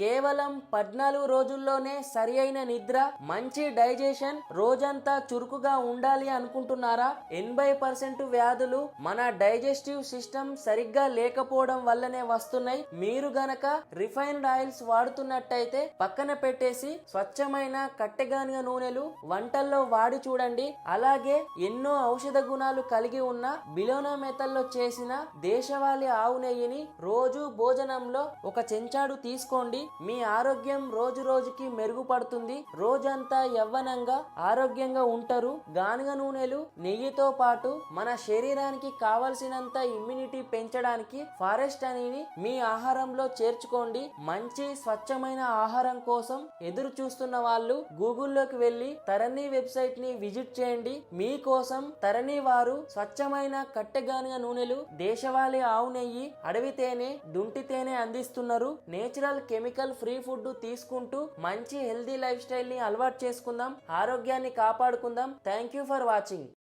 కేవలం పద్నాలుగు రోజుల్లోనే సరి అయిన నిద్ర మంచి డైజెషన్ రోజంతా చురుకుగా ఉండాలి అనుకుంటున్నారా? ఎనభై పర్సెంట్ వ్యాధులు మన డైజెస్టివ్ సిస్టమ్ సరిగ్గా లేకపోవడం వల్లనే వస్తున్నాయి. మీరు గనక రిఫైన్డ్ ఆయిల్స్ వాడుతున్నట్టయితే పక్కన పెట్టేసి స్వచ్ఛమైన కట్టెగానిగ నూనెలు వంటల్లో వాడి చూడండి. అలాగే ఎన్నో ఔషధ గుణాలు కలిగి ఉన్న బిలోనా మెతల్లో చేసిన దేశవాళీ ఆవు నెయ్యిని రోజు భోజనంలో ఒక చెంచాడు తీసుకోండి. మీ ఆరోగ్యం రోజు రోజుకి మెరుగుపడుతుంది. రోజంతా యవ్వనంగా ఆరోగ్యంగా ఉంటారు. గానుగ నూనెలు నెయ్యితో పాటు మన శరీరానికి కావలసినంత ఇమ్యూనిటీ పెంచడానికి ఫారెస్ట్ అనేది మీ ఆహారంలో చేర్చుకోండి. మంచి స్వచ్ఛమైన ఆహారం కోసం ఎదురు చూస్తున్న వాళ్ళు గూగుల్లోకి వెళ్ళి తరణి వెబ్సైట్ని విజిట్ చేయండి. మీకోసం తరణి వారు స్వచ్ఛమైన కట్టెగానుగ నూనెలు దేశవాళీ ఆవు నెయ్యి అడవి తేనె దుంటి తేనె అందిస్తున్నారు. నేచురల్ కెమికల్ ఫ్రీ ఫుడ్ తీసుకుంటూ మంచి హెల్దీ లైఫ్ స్టైల్ని అలవాటు చేసుకుందాం ఆరోగ్యాన్ని కాపాడుకుందాం. Thank you for watching.